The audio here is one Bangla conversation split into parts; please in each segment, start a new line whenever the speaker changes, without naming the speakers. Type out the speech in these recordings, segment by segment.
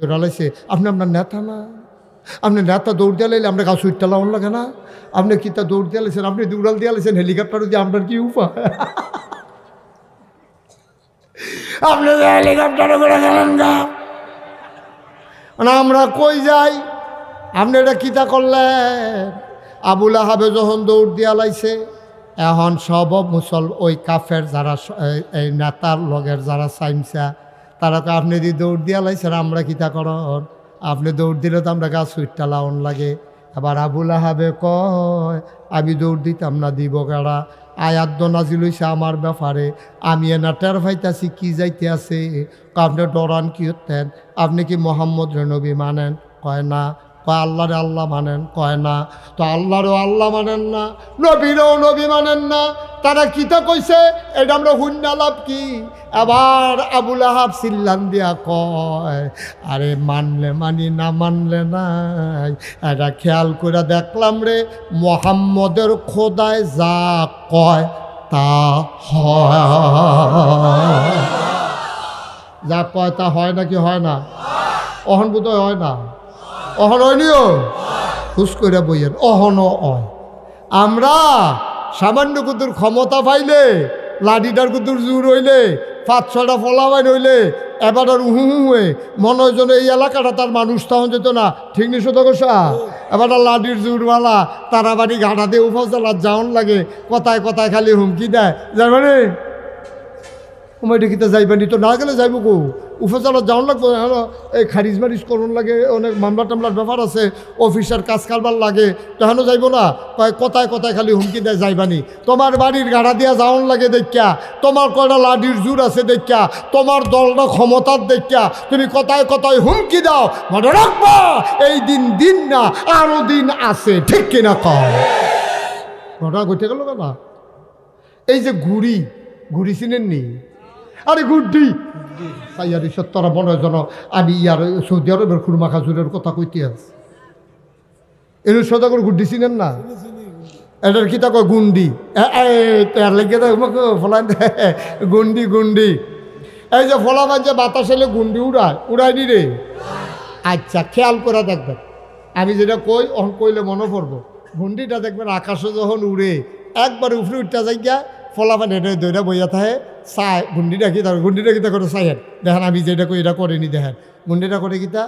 দৌড়ালাইছে আপনি আপনার নেতা না? আপনি নেতা দৌড় দিয়ে লাইলে আমরা গাছ উঠতে লাউন লাগে না? আপনি কিতা দৌড় দিয়ে লাইছেন? আপনি দৌড়াল দিয়ে লাইছেন? হেলিকপ্টার দিয়ে আপনার কি উপায়? আপনি হেলিকপ্টারে করে গেলেন মানে আমরা কই যাই? আপনি এটা কিতা করলেন? আবুল আহাবে যখন দৌড় দিয়া লাইছে, এখন সব মুসল, ওই কাফের যারা এই- নেতার লগের যারা চাইমসা তারা তো আপনি যদি দৌড় দিয়া লাইছেন আমরা কিতা করন আপনি দৌড় দিলে তো আমরা গাছ সুইটটা লাউন লাগে। আবার আবুল আহাবে কয়, আমি দৌড় দিতাম না, দিব কারা আয়াত নাজিল হইছে আমার ব্যাপারে। আমি এনা টের পাইতাছি কি যাইতে আছে। আপনি ডরান কি হতেন? আপনি কি মোহাম্মদ নবী মানেন? কয়, না। কয়, আল্লাহরে আল্লাহ মানেন? কয়, না। তো আল্লাহরও আল্লাহ মানেন না, নবীরও নবী মানেন না। তারা কিতা কইছে? এটা আমরা শূন্য লাভ কি? আবার আবুল আহাব সিল্লান দিয়া কয়, আরে মানলে মানি না, মানলে নাই। এটা খেয়াল করে দেখলাম রে, মোহাম্মদের খোদায় যা কয়, তা হয়। যা কয়, তা হয় নাকি হয় না? অহন বোধহয় হয় না। অহন হয়নিও খুশ করে বইয়ের অহনও হয় আমরা সামান্য কুতুর ক্ষমতা পাইলে লাডিটার কুতুর জোর হইলে পাঁচ ছটা ফলাবাই হইলে এবার আর উহু হুয়ে মনে হয় এই এলাকাটা তার মানুষ তখন যেত না। ঠিক নি গোসা এবার লাডির জোরওয়ালা তারা বাড়ি ঘাটা দিয়ে উপজেলার যাওন লাগে, কথায় কথায় খালি হুমকি দেয়। যাই মানে সময় দেখিতে যাইবানি? তো না গেলে যাইব কো? উপজেলা যাওয়ার লাগবে এই খারিজ মারিজ করুন লাগে, অনেক মামলা টামলার ব্যাপার আছে, অফিসার কাজ কারবার লাগে। তখনও যাইব না, কয়, কথায় কথায় খালি হুমকি দেয়, যাইবানি। তোমার বাড়ির গাড়া দিয়া যাওয়ান লাগে দেখা তোমার কয়টা লাডির জোর আছে দেখা তোমার দলটা ক্ষমতার দেখা তুমি কথায় কথায় হুমকি দাও। মনে রাখবা, এই দিন দিন না, আরও দিন আছে, ঠিক কিনা কও? ঘটনা ঘটে গেল না এই যে ঘুড়ি ঘুড়ি চিনেন নি আরে গুড্ডি। সাইয়ারি সত্তরা মনে জন আমি ইয়ার, সৌদি আরবের খুরমা খাজুরের কথা কইতে আছি। এর সদাগর গুড্ডি চিনেন না? এটার কি তাকে গুন্ডি? তার লেগে ফলান গুন্ডি গুন্ডি। এই যে ফলাবান যে বাতাস এলে গুন্ডি উড়ায় নি রে? আচ্ছা খেয়াল করে দেখবেন। আমি যেটা কই, অহন কইলে মনে পড়ব। গুন্ডিটা দেখবেন আকাশে যখন উড়ে, একবার উপরে উঠতে যাই গিয়া ফলাফান এটা দইটা বইয়া থাকে চায় গুন্ডিটা কি তার গুন্ডিটা কিতা করে চাইয়েন দেখেন আমি যেটা কই এটা করিনি দেখেন। গুন্ডিটা করে কিতা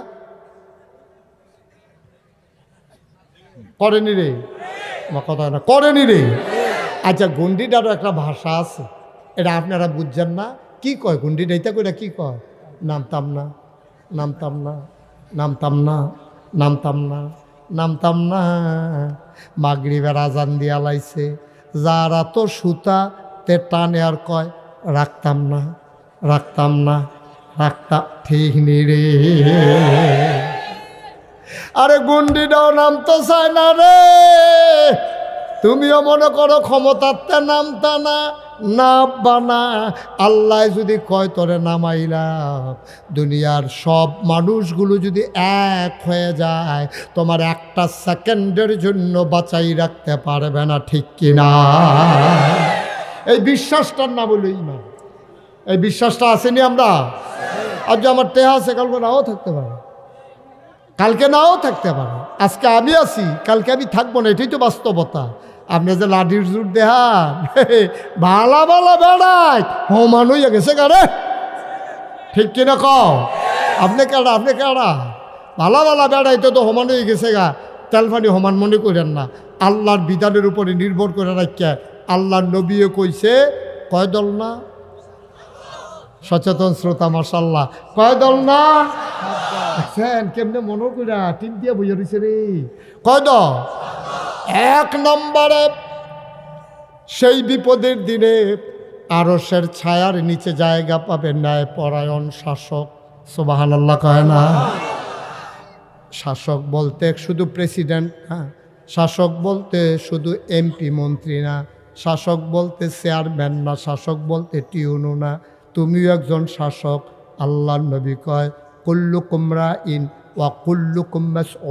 করেনি রে আমার কথা না করেনি রে আচ্ছা গুন্ডিটারও একটা ভাষা আছে। এটা আপনারা বুঝছেন না? কি কয় গুন্ডিটা এটা করে কি কয়? নামতাম না নামতাম না নামতাম না নামতাম না নামতাম না। মাগরিবের আজান দিয়া লাইছে যারা তো সুতা, তে টানে আর কয়, রাখতাম না রাখতাম না, রাখতাম ঠিক নি রে। আরে গুন্ডিটাও নামতে চায় না রে। তুমিও মনে করো ক্ষমতার তে নামতা না। নামবা না আল্লাহ যদি কয়, তোরে নামাইলাম। দুনিয়ার সব মানুষগুলো যদি এক হয়ে যায়, তোমার একটা সেকেন্ডের জন্য বাঁচাই রাখতে পারবে না, ঠিক কিনা এই বিশ্বাসটার না বলেই না এই বিশ্বাসটা আসেনি আমরা? যে আমার টেহা আছে, কালকে নাও থাকতে পারে। কালকে নাও থাকতে পারে। আজকে আমি আছি, কালকে আমি থাকব না, এটাই তো বাস্তবতা। আপনি যে লাঠির জুট দেহান ভালা ভালা বেড়াই হোমান হইয়া গেছে কারে ঠিক কিনা কও? আপনি কেডা আপনি কেডা? ভালা ভালা বেড়াইতে তো হোমান হয়ে গেছে গা। তেলফানি হোমান মনে করেন না। আল্লাহর বিধানের উপরে নির্ভর করে রাখিয়া আল্লাহর নবীও কইছে, কয় দল না? সচেতন শ্রোতা মাসাল্লাহ কয় দল না? কেমনে মনে কইরা টিম দিয়া বইয়া রয়েছে রে। কয় দল? এক নম্বরে, সেই বিপদের দিনে আরসের ছায়ার নিচে জায়গা পাবে ন্যায় পরায়ণ শাসক। সোবাহান আল্লাহ কয় না? শাসক বলতে শুধু প্রেসিডেন্ট হ্যাঁ শাসক বলতে শুধু এমপি, মন্ত্রী না, শাসক বলতে চেয়ারম্যান না, শাসক বলতে টিউনু না। তুমিও একজন শাসক আল্লাহ নবী কয় কুল্লু কুমরা ইন ওয়া কুল্লু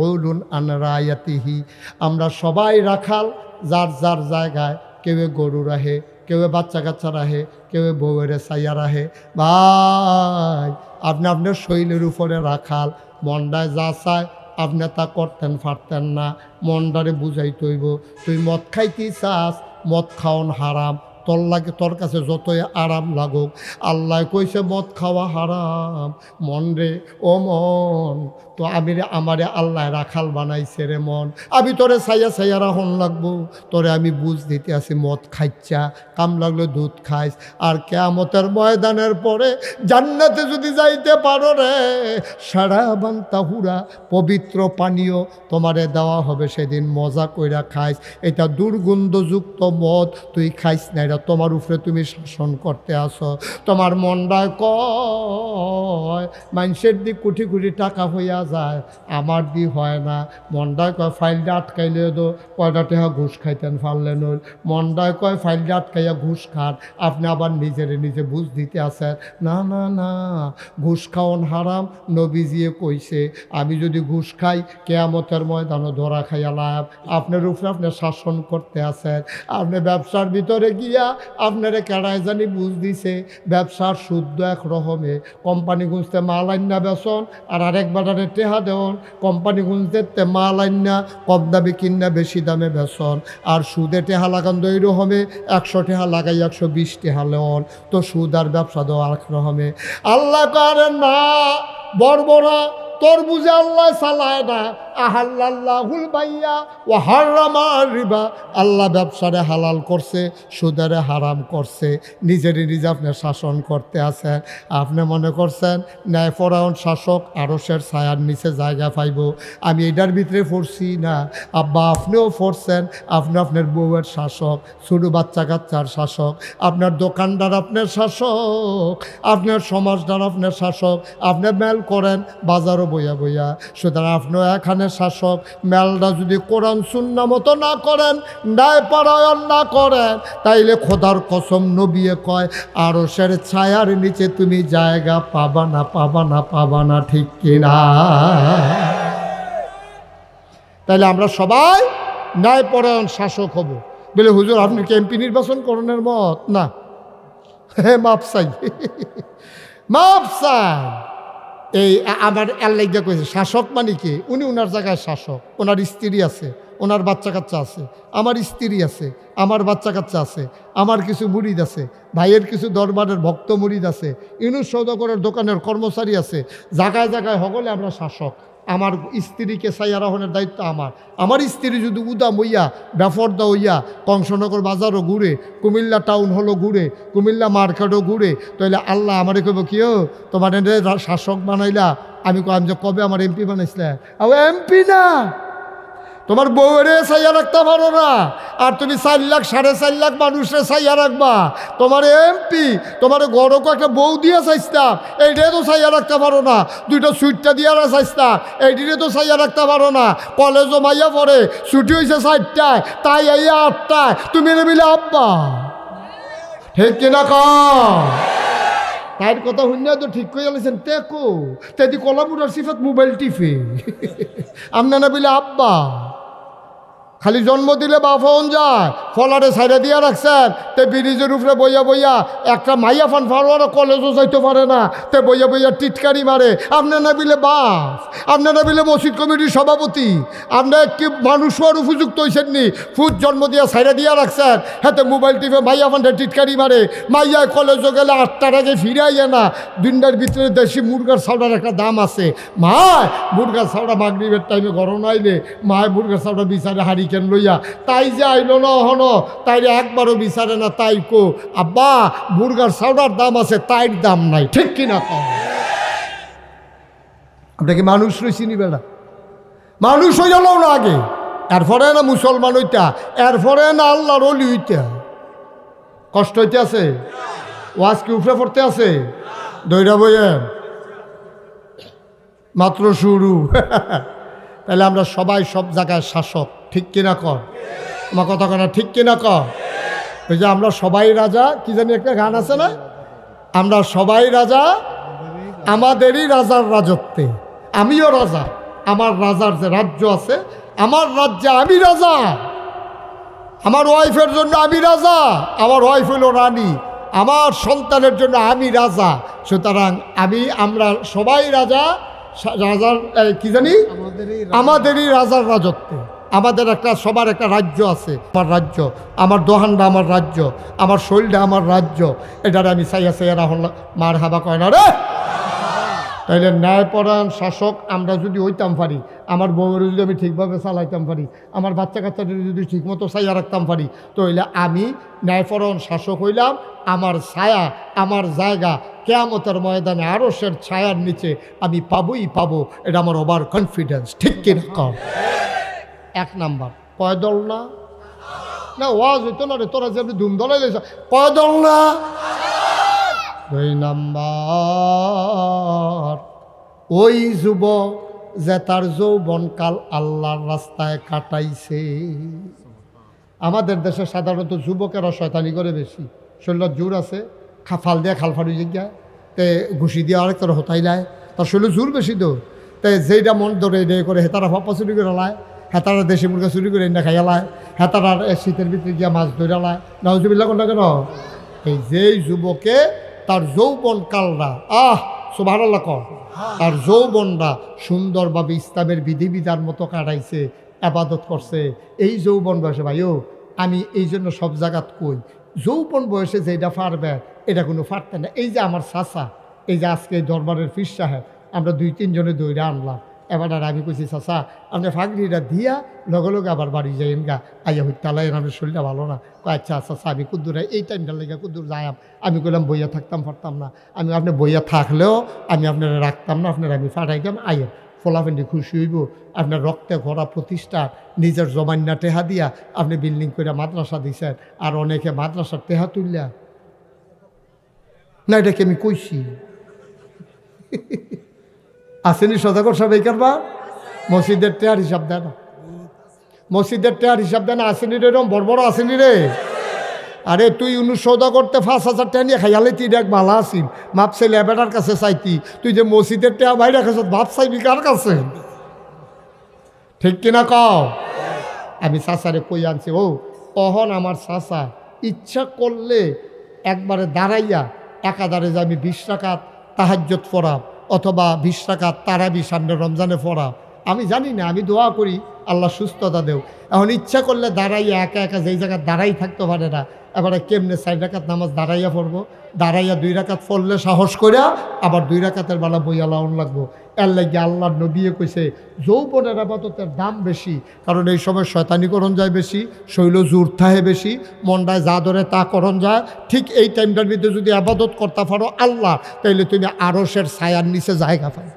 ওলুন আন রায়াতিহি। আমরা সবাই রাখাল, যার যার জায়গায় কেউ গরু রাহে কেউ বাচ্চা কাচ্চা রাহে কেউ বউয়ের সাইয়া রাহে ভাই, আপনি আপনার শৈলের উপরে রাখাল মন্ডায় যা চায় আপনি তা করতেন পারতেন না মন্ডারে বুঝাই তৈব তুই মদ খাইতে চাস, মদ খাওন হারাম তোর লাগে তোর কাছে যতই আরাম লাগুক। আল্লাহ কইছে, মদ খাওয়া হারাম। মন রে, ও মন, তো আমি রে আমারে আল্লাহ রাখাল বানাইছে রে মন। আমি তোরে সাইয়া সাইয়া রাহন লাগবো। তোরে আমি বুঝ দিতে আসি মদ খাইচ্ছা, কাম লাগলে দুধ খাইস। আর কেয়ামতের ময়দানের পরে জান্নাতে যদি যাইতে পারো রে, সারা বান্তা হুরা পবিত্র পানীয় তোমারে দেওয়া হবে সেদিন মজা কইরা খাইস। এটা দুর্গন্ধযুক্ত মদ, তুই খাইস না এটা তোমার উপরে তুমি শাসন করতে আসো। তোমার মনটায় কয়, মানুষের দিক কোটি কোটি টাকা হইয়া যায়, আমার দি হয় না। মনটায় কয়, ফাইলটা আটকাইলে দো কয়টা টাকা ঘুষ খাইতেন পারলেন ওই মনটায় কয়, ফাইলটা আটকাইয়া ঘুষ খান, আপনি আবার নিজেরে নিজে বুঝ দিতে আসেন না না না, ঘুষ খাওয়ান হারাম, নবীজিয়ে কইছে, আমি যদি ঘুষ খাই, কেয়ামতের ময়দানও ধরা খাইয়া লাভ। আপনার উপরে আপনি শাসন করতে আসেন আপনি ব্যবসার ভিতরে গিয়া আপনারে কেড়ায় জানি বুঝ দিছে, ব্যবসার শুদ্ধ এক রকমে কোম্পানি গুঁজতে মাল আইনা বেসন আর আরেক বাজারে টেহা দেওন। কোম্পানি গুঁজতে মাল আইনা কম দামে কিনা বেশি দামে বেসন আর সুদে টেহা লাগান দই রকমে একশো টেহা লাগাই একশো বিশ টেহা লেওন তো সুদ আর ব্যবসা দেওয়া এক রকমে আল্লাহ করেন না বড় তোর বুঝে আল্লাহ সালায় না। আহাল্লাহুল বাইয়া ও হারামা রিবা। আল্লাহ ব্যবসারে হালাল করছে, সুদারে হারাম করছে নিজের নিজে আপনি শাসন করতে আছেন। আপনি মনে করছেন, ন্যায়পরায়ণ শাসক আরসের ছায়ার নিচে জায়গা পাইব। আমি এটার ভিতরে পড়ছি না। আব্বা, আপনিও পড়ছেন আপনি আপনার বউয়ের শাসক, ছোটো বাচ্চা কাচ্চার শাসক, আপনার দোকানদার আপনার শাসক, আপনার সমাজদার আপনার শাসক, আপনি মেল করেন, বাজারও বইয়া বইয়া। সুতরাং আপনিও এখানে শাসক, মেলটা যদি কোরআন শূন্য মতো না করেন ন্যায় পারায়ণ না করেন, তাইলে খোদার কসম নবিয়ে কয় আরও সের ছায়ার নিচে তুমি জায়গা পাবা না পাবা না পাবা না, ঠিক কিনা? তাইলে আমরা সবাই ন্যায়পরায়ণ শাসক হব। বলে, হুজুর, আপনি কি এমপি নির্বাচন করণের মত? না। হ্যাঁ মাপ চাই। মাপ চাই। এই আমার আল্লাহ কয়েছে শাসক মানে কি? উনি ওনার জায়গায় শাসক ওনার স্ত্রী আছে ওনার বাচ্চা কাচ্চা আছে, আমার স্ত্রী আছে, আমার বাচ্চা কাচ্চা আছে, আমার কিছু মুড়িদ আছে, ভাইয়ের কিছু দরবারের ভক্ত মুড়িদ আছে ইনুস সৌদাগরের দোকানের কর্মচারী আছে, জায়গায় জায়গায় হগলে আমরা শাসক। আমার স্ত্রীকে সাইয়া রহনের দায়িত্ব আমার। আমার স্ত্রী যদি উদা মইয়া ব্যাফরদা হইয়া কংসনগর বাজারও ঘুরে, কুমিল্লা টাউন হলো ঘুরে, কুমিল্লা মার্কেটও ঘুরে তাহলে আল্লাহ আমারে কেব কিও তোমার শাসক বানাইলা। আমি কম যে কবে আমার এমপি বানাইছিলে এমপি না! তোমার বউরে সাইয়া রাখতে পারো না। আর তুমি চার লাখ, সাড়ে চার লাখ মানুষের সাইয়া রাখবা। তোমার এমপি, তোমার গড়কও একটা বউ দিয়ে চাইতাম এইটাই তো সাইয়া রাখতে পারো না। দুইটা সুইটটা দিয়ে চাইতাম এইটিরে তো সাইয়া রাখতে পারো না। কলেজও মাইয়া পড়ে, ছুটি হয়েছে চারটায়, তাই এই আটটায়, তুমি এনে মিলে আব্বা। ঠিক কিনা তাইর কথা শুনিয়া তো ঠিক করে আলেছেন তেকো তেদি কলাপুরার সিফাত মোবাইল টিপে। আমনা না বিলে আব্বা। খালি জন্ম দিলে বা ফোন যায়, ফলারে সাইডে দিয়া রাখছেন, তে ব্রিজের উপরে বইয়া বইয়া একটা মাইয়া ফান ফারোয়ারও কলেজও যাইতে পারে না, তে বইয়া বইয়া টিটকারি মারে। আপনার না বিলে বাস আপনার না বিলে মসজিদ কমিটির সভাপতি, আপনার কি মানুষ হওয়ার উপযুক্ত হয়েছেন নি, ফুট জন্ম দিয়া সাইডে দিয়া রাখছেন হাতে মোবাইল টিপে মাইয়া ফানটা টিটকারি মারে। মাইয়া কলেজও গেলে আটটার আগে ফিরে আইয়া না দিনটার ভিতরে দেশি মুরগার সাউডার একটা দাম আছে। মায় মুরগার সাউডা মাগরিবের টাইমে গরম আইলে মায় মুরগার সাউডা বিচারে হারিকেন লইয়া? তাই যে আইলো না হন তাইরে একবারও বিচারে না, তাই কো। আব্বা, মুরগার সাউডার দাম আছে, তাইর দাম নাই, ঠিক কিনা কম আপনাকে মানুষ রয়েছি নি বেড়া? মানুষ হয়ে গেল না আগে। এরপরে না মুসলমান হইতা, এরপরে না আল্লাহর অলি হইতা। কষ্ট হইতে আছে? ওয়াজ কি উপরে পড়তে আছে? দৈরা বইয়েন মাত্র শুরু। তাহলে আমরা সবাই সব জায়গায় শাসক, ঠিক কিনা কর আমার কথা কথা ঠিক কিনা কর ওই যে আমরা সবাই রাজা, কি জানি একটা গান আছে না? আমরা সবাই রাজা, আমাদেরই রাজার রাজত্বে। আমিও রাজা, আমার রাজার যে রাজ্য আছে, আমার রাজ্যে আমি রাজা। আমার ওয়াইফের জন্য আমি রাজা, আমার ওয়াইফ হইল রানী, আমার সন্তানের জন্য আমি রাজা। সুতরাং আমি, আমরা সবাই রাজা রাজার কি জানি? আমাদেরই রাজার রাজত্ব। আমাদের একটা সবার একটা রাজ্য আছে। আমার রাজ্য আমার দোহানটা আমার রাজ্য আমার শৈলটা আমার রাজ্য। এটারে আমি সাইয়া সাইয়া রাহুল মার হাবা কয় না রে? তাইলে ন্যায়পরায়ণ শাসক আমরা যদি হইতাম পারি, আমার বউয়ের যদি আমি ঠিকভাবে চালাইতাম পারি, আমার বাচ্চা কাচ্চাদের যদি ঠিকমতো ছায়া রাখতাম পারি তো হইলে আমি ন্যায়পরায়ণ শাসক হইলাম, আমার ছায়া, আমার জায়গা কেয়ামতের ময়দানে আরসের ছায়ার নিচে আমি পাবই পাবো, এটা আমার ওভার কনফিডেন্স, ঠিক কিনা কম? এক নাম্বার পয়দল না? না, ওয়াজ হইতো না রে, তোরা যে আপনি দলাই লেছ না? দুই নাম্বার। ওই যুবক যে তার যৌবনকাল আল্লাহর রাস্তায় কাটাইছে। আমাদের দেশে সাধারণত যুবকেরা শয়তানি করে বেশি। শরীর জোর আছে, খাফাল দিয়ে খালফাড়ি জিজ্ঞা তে ঘুষি দিয়ে আরেক তোর হতাই লায় তার শরীর জোর বেশি তো। তে যেইটা মন ধরে এটা করে হেতারা ফাপ্পা চুরি করে লায়, হেতারা দেশি মুরগা চুরি করে এনে খাইয়া লায় হেতারা শীতের ভিতরে গিয়া মাছ ধরে লায়। নাউজুবিল্লা কোনটা কেন? এই যেই যুবকে তার যৌবন কালরা। আহ সুভারাল্লা কর। তার যৌবনরা সুন্দরভাবে ইসলামের বিধিবিধার মতো কাটাইছে, আবাদত করছে। এই যৌবন বয়সে ভাইও, আমি এই জন্য সব জায়গাত কই, যৌবন বয়সে যে এটা ফারবে এটা কোনো ফাটতে না। এই যে আমার চাষা এই যে আজকে দরবারের ফির সাহেব, আমরা দুই তিনজনে দৌড়ে আনলাম। এবার আর আমি কইছি চাচা আপনি ফাঁকরিটা দিয়া লগে লগে আবার বাড়ি যাইন গা। আইয়া হইতে আলাই আমার শরীরটা ভালো না। আচ্ছা আচ্ছা আচ্ছা, আমি কুদ্দুর এই টাইমটা লেগে কুদ্দুর যাইম আমি কইলাম বইয়া থাকতাম পারতাম না। আমি আপনি বইয়া থাকলেও আমি আপনারা রাখতাম না আপনারা আমি ফাটাইতাম। আইয়ের ফলাফেন্ডি খুশি হইব। আপনার রক্তে ভরা প্রতিষ্ঠা নিজের জমান্না টেহা দিয়া আপনি বিল্ডিং করে মাদ্রাসা দিছেন আর অনেকে মাদ্রাসার টেহা তুললা না এটাকে আমি কইছি। আসেনি সদাগর সব এই কারবার? মসজিদের টেয়ার হিসাব দেয় না মসজিদের টেয়ার হিসাব দেয় না আসেনি রে এরকম বড় বড় আসেনি রে। আরে তুই উনু সৌদা করতে পাঁচ হাজার টাকা নিয়ে খাইয়ালে, তুই দেখ ভালো আসিল মাপ চাইলে এবেটার কাছে চাইতি। তুই যে মসজিদের টেয়া বাইরে খাইছ ভাব চাইবি কার কাছে? ঠিক কিনা কও? আমি চাচারে কই আনছি, ও, অহন আমার চাচা, ইচ্ছা করলে একবারে দাঁড়াইয়া একাধারে যে আমি বিশ টাকাত তাহাজ্জত পড়াব অথবা বিশ টাকা তারাবি সামনে রমজানে পড়াব আমি জানি না, আমি দোয়া করি, আল্লাহ সুস্থতা দেও। এখন ইচ্ছা করলে দাঁড়াইয়া একা একা যেই জায়গায় দাঁড়াই থাকতে পারে না, এবারে কেমনে চার রাকাত নামাজ দাঁড়াইয়া পড়ব? দাঁড়াইয়া দুই রাকাত পড়লে সাহস করিয়া আবার দুই রাকাতের বেলা বইয়া লাউন লাগবো। এর লাগে আল্লাহ নবীয়ে কইছে, যৌবনের আপাততের দাম বেশি, কারণ এই সময় শয়তানিকরণ যায় বেশি, শৈল জোর থাহে বেশি মন্ডায় যা ধরে তা করণ যায়। ঠিক এই টাইমটার ভিতরে যদি আবাদত করতে পারো আল্লাহ, তাইলে তুমি আরসের ছায়ার নিচে জায়গা পাই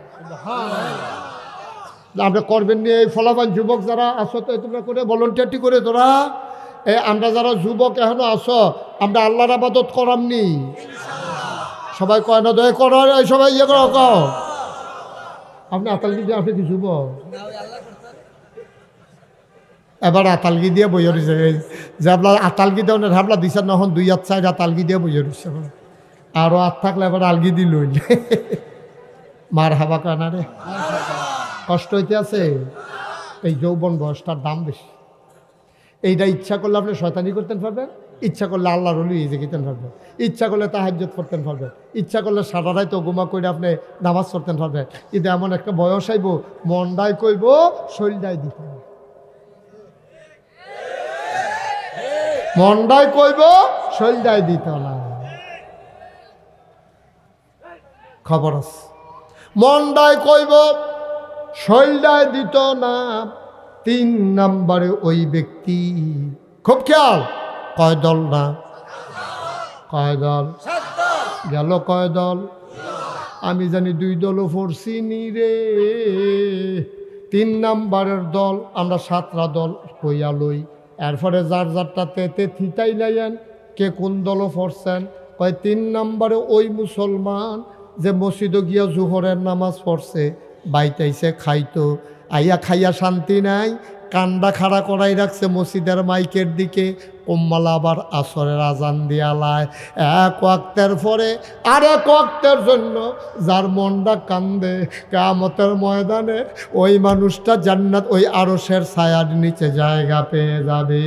আপনি করবেন নিয়ে এই ফলাফান যুবক যারা আসো তো তোমরা করে ভলেন্টিয়ারটি করে তোরা এ, আমরা যারা যুবক এখনও আসো আমরা আল্লাহর আবাদত করামনি সবাই কয় না, দয়া করো সবাই ইয়ে করো, কও। আপনি আতালগি দিয়ে, আপনি কি যুবক? এবার আতালগি দিয়ে বইয়ে রয়েছে যে আপনার আতালগি দেওয়া না ভাবলা দিছে নহন দুই হাত চাই আতালগি দিয়ে বইয়ে রয়েছে আরও হাত থাকলে এবার আলগি দিল মার হাবা কানা রে? কষ্ট হইতে আছে এই যৌবন বয়সটার দাম বেশি। এইটা ইচ্ছা করলে আপনি শয়তানি করতেন পারবেন ইচ্ছা করলে আল্লাহ হলি এই যেতেন পারবেন ইচ্ছা করলে তাহাজ্জত করতেন পারবেন ইচ্ছা করলে সারা তো গুমা করে আপনি নামাজ পড়তেন পারবেন কিন্তু এমন একটা বয়স আইব, মনটাই কইব, শরীরটাই দিতে। মনটাই কইব, শরীরটাই দিত না। খবর আছে। মনটাই কইব শৈলটায় দিত না। তিন নাম্বারে ওই ব্যক্তি। খুব খেয়াল। কয় দল না? কয় দল? গেল কয় দল? আমি জানি দুই দলও পড়ছিনি রে। তিন নাম্বারের দল, আমরা সাতটা দল কইয়া লই। এরপরে যার যারটাতে তে থিতাই লাইয়েন, কে কোন দলও পড়ছেন কয় তিন নাম্বারে ওই মুসলমান যে মসজিদে গিয়া জোহরের নামাজ পড়ছে। বাইতাইছে খাইতো। আইয়া খাইয়া শান্তি নাই কান্ডা খাড়া করাই রাখছে মসজিদের মাইকের দিকে। কোম্মালা আবার আসরের আজান দিয়ালায় এক ওয়াক্তের পরে আর এক ওয়াক্তের জন্য যার মনটা কান্দে কামতের ময়দানে ওই মানুষটা জান্নাত, ওই আরসের ছায়ার নিচে জায়গা পেয়ে যাবে।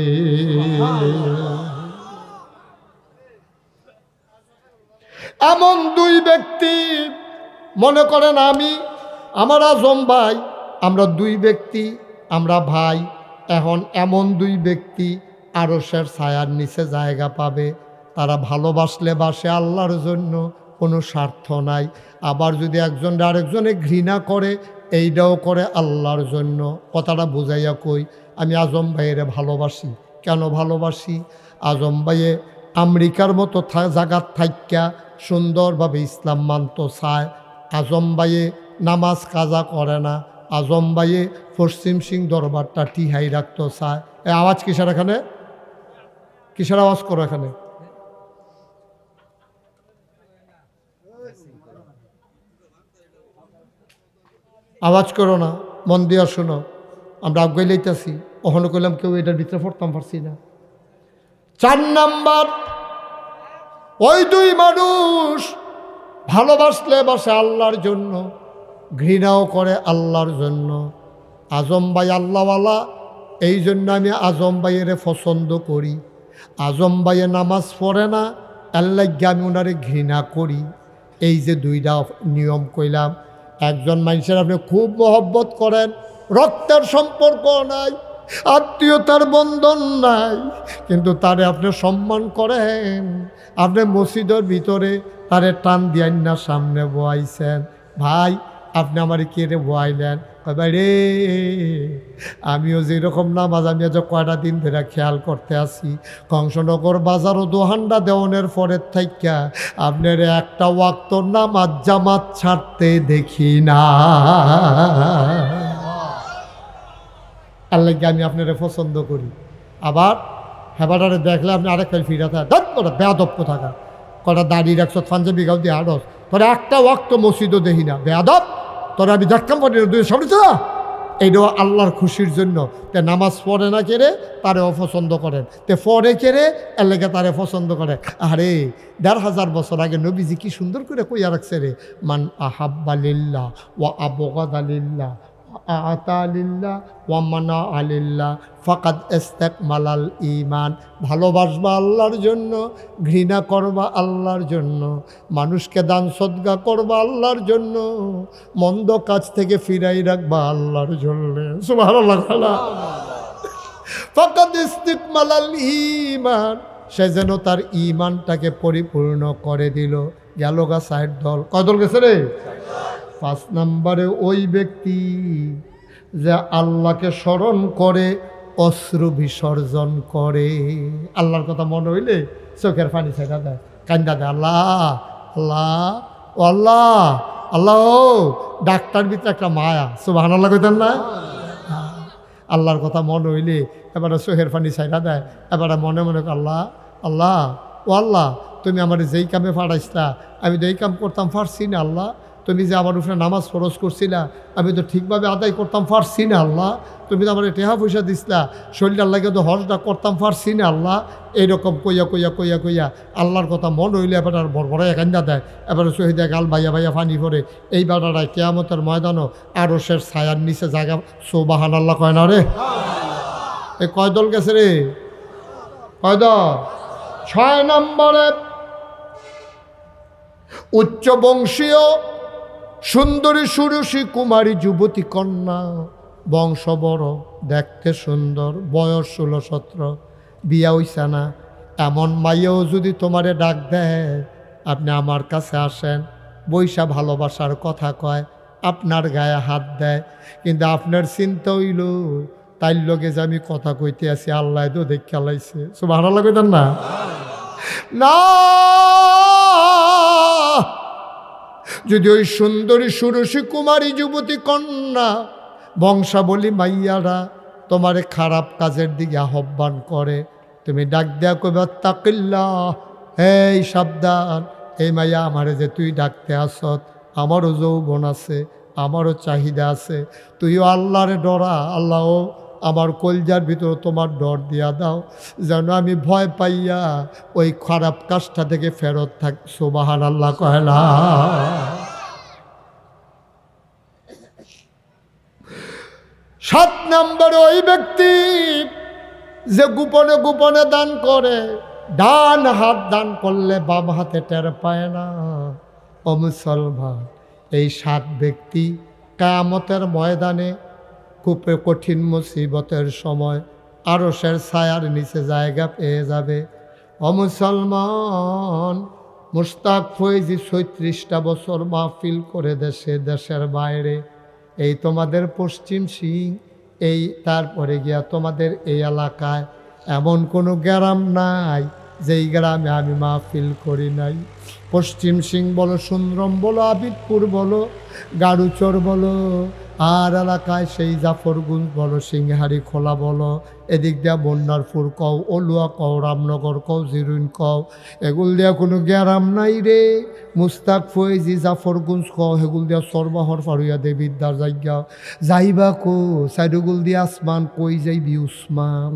এমন দুই ব্যক্তি, মনে করেন আমি আমার আজম ভাই, আমরা দুই ব্যক্তি, আমরা ভাই। এখন এমন দুই ব্যক্তি আরসের ছায়ার নিচে জায়গা পাবে। তারা ভালোবাসলে বাসে আল্লাহর জন্য, কোনো স্বার্থ নাই। আবার যদি একজন আরেকজনে ঘৃণা করে, এইটাও করে আল্লাহর জন্য। কথাটা বুঝাইয়া কই, আমি আজম ভাইয়ের ভালোবাসি। কেন ভালোবাসি? আজম ভাইয়ে আমেরিকার মতো জাগাত থাইক্যা সুন্দরভাবে ইসলাম মানত চায়। আজম ভাইয়ে নামাজ কাজা করে না। আজম ভাইয়ে পশ্চিম সিং দরবারটা টিহাই রাখতে চায় এ আওয়াজ কিসের এখানে? কিসের আওয়াজ করো এখানে? আওয়াজ করো না, মন দিয়া শোনো। আমরা আগে লইতেছি। ওখানে করলাম কেউ এটার ভিতরে পড়তাম পারছি না। চার নাম্বার, ওই দুই মানুষ ভালোবাসলে বাসে আল্লাহর জন্য। ঘৃণাও করে আল্লাহর জন্য। আজম ভাই আল্লাহওয়ালা, এই জন্য আমি আজম ভাইয়ের পছন্দ করি। আজম ভাইয়ে নামাজ পড়ে না আল্লাহকে আমি ওনারে ঘৃণা করি। এই যে দুইটা নিয়ম কইলাম, একজন মানুষের আপনি খুব মহব্বত করেন, রক্তের সম্পর্ক নাই, আত্মীয়তার বন্ধন নাই, কিন্তু তারে আপনি সম্মান করেন। আপনি মসজিদের ভিতরে তারে টান দিয়ান না সামনে বয়াইছেন, ভাই আপনি আমার কে রে বয়াইলেন রে, আমিও যেরকম নামাজ আমি আজ কয়টা দিন ধরে খেয়াল করতে আসি কংসনগর বাজারও দোহান্ডা দেওয়ানের পরের থাইকা আপনার একটা ওয়াক্ত নামাজ জামাত ছাড়তে দেখি না। আল্লাহকে আমি আপনারে পছন্দ করি? আবার হেবাটারে দেখলে আপনি আরেক ফের থাকেন। ধর থাকা কটা দাঁড়িয়ে রাখছো, পাঞ্জাবি গাও দিয়ে আড়স তোরা একটা ওয়াক্ত মসজিদও দেখি না। বেয়াদব! তোরা আমি দেখতাম পারি দুই সামনে তো এইটাও আল্লাহর খুশির জন্য। তে নামাজ পড়ে না কেড়ে তারে অপছন্দ করেন। তে পড়ে কেড়ে এলাকা তারে পছন্দ করে আরে, দেড় হাজার বছর আগে নবীজি কি সুন্দর করে কইয়া রাখছে রে, মান আহাব্বালিল্লা ও আবগাদ আলিল্লাহ আতালিল্লাহ ওয়ামানা আলিল্লাহ ফাকাদ এস্তেক মালাল ইমান ভালোবাসবা আল্লাহর জন্য, ঘৃণা করবা আল্লাহর জন্য, মানুষকে দান সদ্গা করবা আল্লাহর জন্য, মন্দ কাজ থেকে ফিরাই রাখবা আল্লাহর জন্য। সুবহানাল্লাহ ফাকাদ ইস্তিক মালাল ইমান সে যেন তার ইমানটাকে পরিপূর্ণ করে দিল। গেল গা সাইড দল। কয় দল গেছে রে? পাঁচ নম্বরে ওই ব্যক্তি যে আল্লাহকে স্মরণ করে, অশ্রু বিসর্জন করে। আল্লাহর কথা মনে হইলে চোখের পানি ছেড়া দেয় কান্দা দেয়, আল্লাহ আল্লাহ, ও আল্লাহ আল্লাহ ডাক্তার ভিতরে একটা মায়া সুবাহান আল্লাহ কইতেন না? আল্লাহর কথা মনে হইলে এবারে চোখের পানি ছাইরা দেয়, এবারে মনে মনে আল্লাহ আল্লাহ, ও আল্লাহ, তুমি আমার যেই কামে পাঠাইছিলা আমি এই কাম করতাম পারছি না আল্লাহ তুমি যে আমার উপরে নামাজ ফরজ করছিলা, আমি তো ঠিকভাবে আদায় করতাম, পারছি না আল্লাহ। তুমি তো আমার টেহা পয়সা দিছিলা শরীর আল্লাহকে তো হজটা করতাম, পারছি না আল্লাহ। এইরকম কইয়া কইয়া কইয়া কইয়া আল্লাহর কথা মন হইলে এবার আর বড় একান্দা দেয়। এবারে শহীদে গাল ভাইয়া ভাইয়া ফানি পরে এই বেড়াটায় কেয়ামতের ময়দানও আরও শের ছায়ার নিচে জায়গা সৌবাহান আল্লাহ কয় না রে? এ কয় দল গেছে রে? কয় দল? ছয় নম্বরে উচ্চ বংশীয় সুন্দরী সুরসী কুমারী যুবতী কন্যা বংশ বড় দেখতে সুন্দর, বয়স ষোলো সতেরো, বিয়া হইছে না। এমন মাইয়েও যদি তোমারে ডাক দেয়, আপনি আমার কাছে আসেন, বৈশা ভালোবাসার কথা কয়, আপনার গায়ে হাত দেয়। কিন্তু আপনার চিন্তা হইল, তাই লগে যে আমি কথা কইতে আছি, আল্লাহ তো দেখে লাইছে। সব ভালো লাগতেন না? না! যদি ওই সুন্দরী সুরসী কুমারী যুবতী কন্যা, বংশাবলী মাইয়ারা তোমারে খারাপ কাজের দিকে আহ্বান করে, তুমি ডাক দেয়া কবে তাকিল্লা এই সাবধান, এই মাইয়া আমারে যে তুই ডাকতে আসত, আমারও যৌবন আছে, আমারও চাহিদা আছে, তুইও আল্লাহরে ডরা, আল্লাহও আমার কলজার ভিতরে তোমার ডর দিয়া দাও, যেন আমি ভয় পাইয়া ওই খারাপ কাজটা থেকে ফেরত থাক সোবাহান আল্লাহ কয়লা সাত নম্বরে ওই ব্যক্তি যে গোপনে গোপনে দান করে, ডান হাত দান করলে বাম হাতে টের পায় না। ও মুসলমান, এই সাত ব্যক্তি কামতের ময়দানে খুব কঠিন মুসিবতের সময় আরসের ছায়ার নিচে জায়গা পেয়ে যাবে। ও মুসলমান, মুস্তাক ফৈজি ছয়ত্রিশটা বছর মাহফিল করে দেশে, দেশের বাইরে এই তোমাদের পশ্চিম সিং এই তারপরে গিয়া তোমাদের এই এলাকায় এমন কোনো গ্রাম নাই। যেই গ্রামে আমি মাহফিল করি নাই। পশ্চিম সিং বলো, সুন্দরম বলো, আবিদপুর বলো গাড়ুচর বলো, আর এলাকায় সেই জাফরগুঞ্জ বলো, সিংহারি খোলা বলো, এদিক দিয়া বন্যারপুর কও অলুয়া কও, রামনগর কও, জিরুইন কও, এগুল দিয়া কোনো গ্যারাম নাই রে। মুস্তাক ফয়েজি জাফরগুঞ্জ কও, হেগুল দিয়া সর্বাহর ফারুয়া দেবিদ্যার জায়গা। যাইবা কো, সাইডুগুল দিয়া আসমান, কই যাইবি উসমান।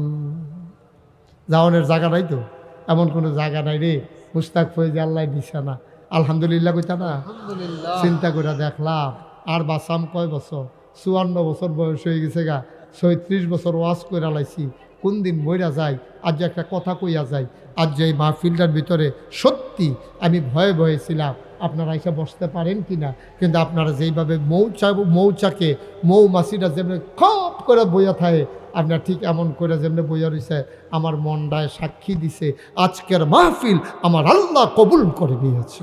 যাওয়ানের জায়গা নাই তো? এমন কোনো জায়গা নাই রে। মুস্তাক ফয়েজি আল্লাহ দিছে না। আলহামদুলিল্লাহ কইতা না? চিন্তা করে দেখলাম। আর বাসাম কয় বছর? চুয়ান্ন বছর বয়স হয়ে গেছে গা। ছয়ত্রিশ বছর ওয়াজ করে লাইছি। কোন দিন মইরা যায় আজ যে একটা কথা কইয়া যায় আজ যে এই মাহফিলটার ভিতরে সত্যি আমি ভয়ে ভয়ে ছিলাম। আপনারা এসে বসতে পারেন কি না কিন্তু আপনারা যেইভাবে মৌচা মৌচাকে মৌমাছিটা যেভাবে খপ করে বইয়া থাকে আপনার ঠিক এমন করে যেমনি বইয়া রয়েছে আমার মনডায় সাক্ষী দিছে, আজকের মাহফিল আমার আল্লাহ কবুল করে নিয়েছে।